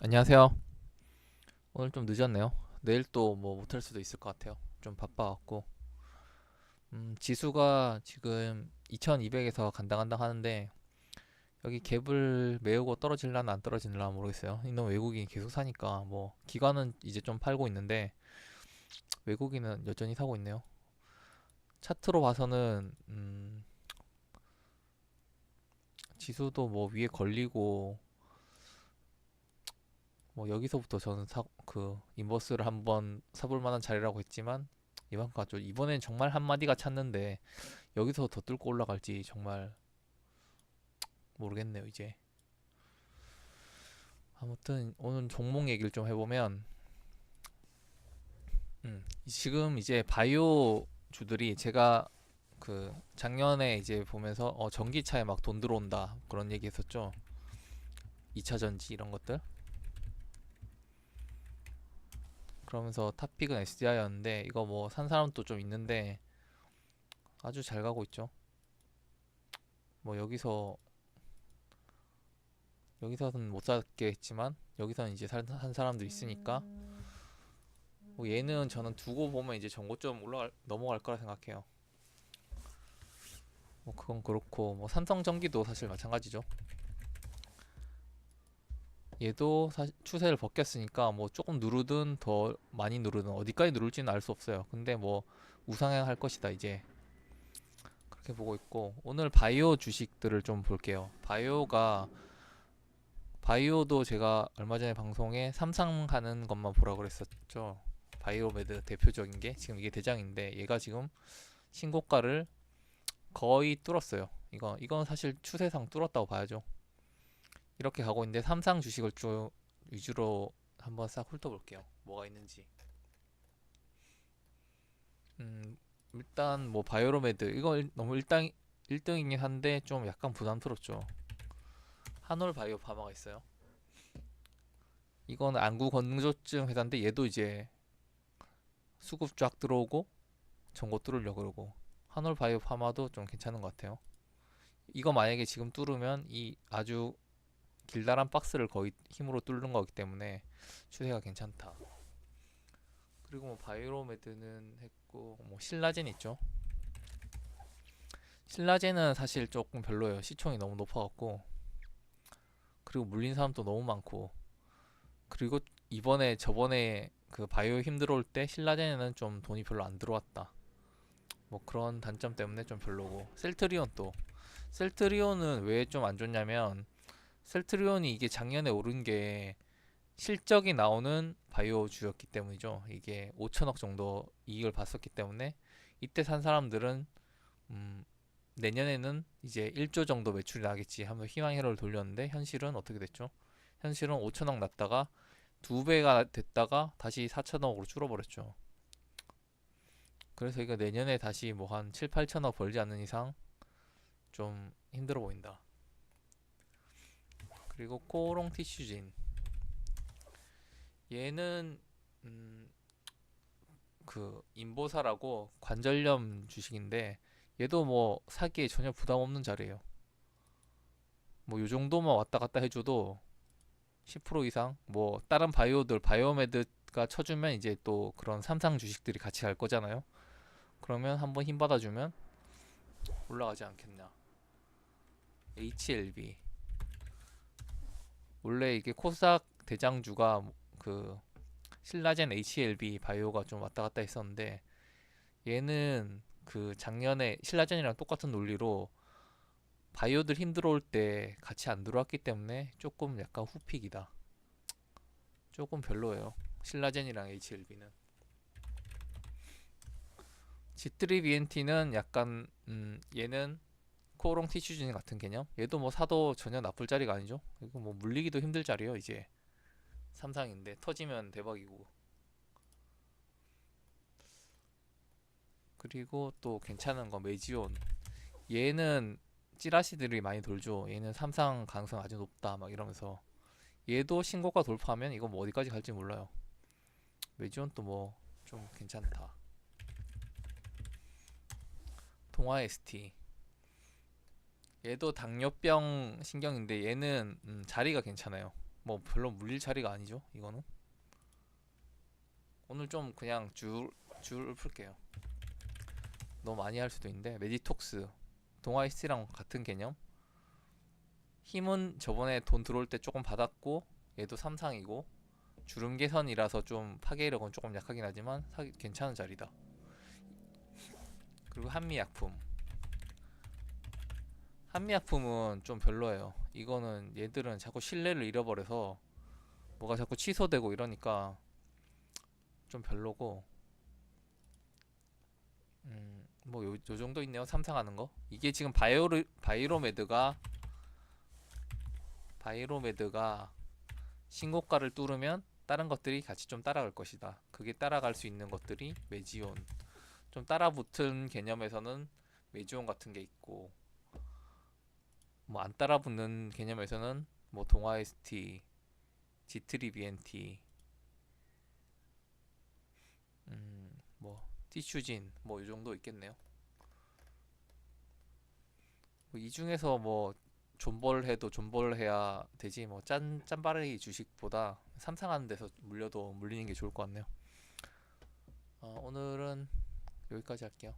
안녕하세요. 오늘 좀 늦었네요. 내일 또 뭐 못할 수도 있을 것 같아요. 좀 바빠갖고. 음, 지수가 지금 2200에서 간당간당 하는데 여기 갭을 메우고 떨어질라나 안 떨어질라나 모르겠어요. 이놈 외국인이 계속 사니까 뭐 기관은 이제 좀 팔고 있는데 외국인은 여전히 사고 있네요. 차트로 봐서는 음, 지수도 뭐 위에 걸리고 뭐 여기서부터 저는 사, 그 인버스를 한번 사볼 만한 자리라고 했지만 이만큼 갔죠. 이번엔 정말 한마디가 찼는데 여기서 더 뚫고 올라갈지 정말 모르겠네요, 이제. 아무튼 오늘 종목 얘기를 좀 해보면 음, 지금 이제 바이오 주들이 제가 그 작년에 이제 보면서 어, 전기차에 막 돈 들어온다 그런 얘기 했었죠. 2차 전지 이런 것들. 그러면서 탑픽은 SDI였는데 이거 뭐 산 사람도 좀 있는데 아주 잘 가고 있죠. 뭐 여기서 여기서는 못 했지만 여기서는 이제 산, 산 사람도 있으니까 뭐 얘는 저는 두고 보면 이제 전고점 올라갈 넘어갈 거라 생각해요. 뭐 그건 그렇고 뭐 삼성 전기도 사실 마찬가지죠. 얘도 추세를 벗겼으니까 뭐 조금 누르든 더 많이 누르든 어디까지 누를지는 알 수 없어요. 근데 뭐 우상향 할 것이다 이제 그렇게 보고 있고 오늘 바이오 주식들을 좀 볼게요. 바이오가 바이오도 제가 얼마 전에 방송에 삼상하는 것만 보라 그랬었죠. 바이오메드 대표적인 게 지금 이게 대장인데 얘가 지금 신고가를 거의 뚫었어요. 이거 이건 사실 추세상 뚫었다고 봐야죠. 이렇게 가고 있는데 삼상 주식을 쭉 위주로 한번 싹 훑어볼게요. 뭐가 있는지. 음, 일단 뭐 바이오로메드 이거 일- 너무 일당 1등이긴 한데 좀 약간 부담스럽죠. 한올 바이오 파마가 있어요. 이건 안구 건조증 회사인데 얘도 이제 수급 쫙 들어오고 전고 뚫으려고 그러고 한올 바이오 파마도 좀 괜찮은 것 같아요. 이거 만약에 지금 뚫으면 이 아주 길다란 박스를 거의 힘으로 뚫는 거기 때문에 추세가 괜찮다. 그리고 뭐 바이오로메드는 했고 뭐 신라젠 있죠. 신라젠은 사실 조금 별로예요. 시총이 너무 높아갖고 그리고 물린 사람도 너무 많고 그리고 이번에 저번에 그 바이오 힘 들어올 때 신라젠에는 좀 돈이 별로 안 들어왔다. 뭐 그런 단점 때문에 좀 별로고 셀트리온 또 셀트리온은 왜 좀 안 좋냐면 셀트리온이 이게 작년에 오른 게 실적이 나오는 바이오주였기 때문이죠. 이게 5천억 정도 이익을 봤었기 때문에 이때 산 사람들은 음, 내년에는 이제 1조 정도 매출이 나겠지 하면서 희망 회로를 돌렸는데 현실은 어떻게 됐죠? 현실은 5천억 났다가 두 배가 됐다가 다시 4천억으로 줄어버렸죠. 그래서 이거 내년에 다시 뭐 한 7, 8천억 벌지 않는 이상 좀 힘들어 보인다. 그리고 코롱 티슈진 얘는 음, 그 인보사라고 관절염 주식인데 얘도 뭐 사기에 전혀 부담 없는 자리예요. 뭐 요 정도만 왔다 갔다 해줘도 10% 이상 뭐 다른 바이오들 바이오메드가 쳐주면 이제 또 그런 삼상 주식들이 같이 갈 거잖아요. 그러면 한번 힘 받아주면 올라가지 않겠냐. HLB 원래 이게 코스닥 대장주가 그 신라젠 HLB 바이오가 좀 왔다 갔다 했었는데 얘는 그 작년에 신라젠이랑 똑같은 논리로 바이오들 힘들어올 때 같이 안 들어왔기 때문에 조금 약간 후픽이다. 조금 별로예요. 신라젠이랑 HLB는. G3 BNT는 약간 음 얘는 코롱 티슈진 같은 개념. 얘도 뭐 사도 전혀 나쁠 자리가 아니죠. 이거 뭐 물리기도 힘들 자리요 이제. 삼상인데 터지면 대박이고. 그리고 또 괜찮은 거 메지온. 얘는 찌라시들이 많이 돌죠. 얘는 삼상 가능성 아주 높다 막 이러면서 얘도 신고가 돌파하면 이거 뭐 어디까지 갈지 몰라요. 메지온 또 뭐 좀 괜찮다. 동아 ST. 얘도 당뇨병 신경인데 얘는 음, 자리가 괜찮아요. 뭐 별로 물릴 자리가 아니죠 이거는. 오늘 좀 그냥 줄줄 풀게요. 너무 많이 할 수도 있는데 메디톡스 동아이스랑 같은 개념? 힘은 저번에 돈 들어올 때 조금 받았고 얘도 삼상이고 주름 개선이라서 좀 파괴력은 조금 약하긴 하지만 사, 괜찮은 자리다. 그리고 한미약품 한미약품은 좀 별로예요. 이거는 얘들은 자꾸 신뢰를 잃어버려서 뭐가 자꾸 취소되고 이러니까 좀 별로고. 음뭐 요, 요 정도 있네요 삼상하는 거. 이게 지금 바이오르 바이로메드가 바이로메드가 신고가를 뚫으면 다른 것들이 같이 좀 따라갈 것이다. 그게 따라갈 수 있는 것들이 메지온. 좀 따라붙은 개념에서는 메지온 같은 게 있고 뭐 안 따라붙는 개념에서는 뭐 동아 ST, 지트리 BNT, 음 뭐 티슈진 뭐 이 정도 있겠네요. 뭐 이 중에서 뭐 존버를 해도 존버를 해야 되지 뭐 짠 짠바르기 주식보다 삼상하는 데서 물려도 물리는 게 좋을 것 같네요. 어, 오늘은 여기까지 할게요.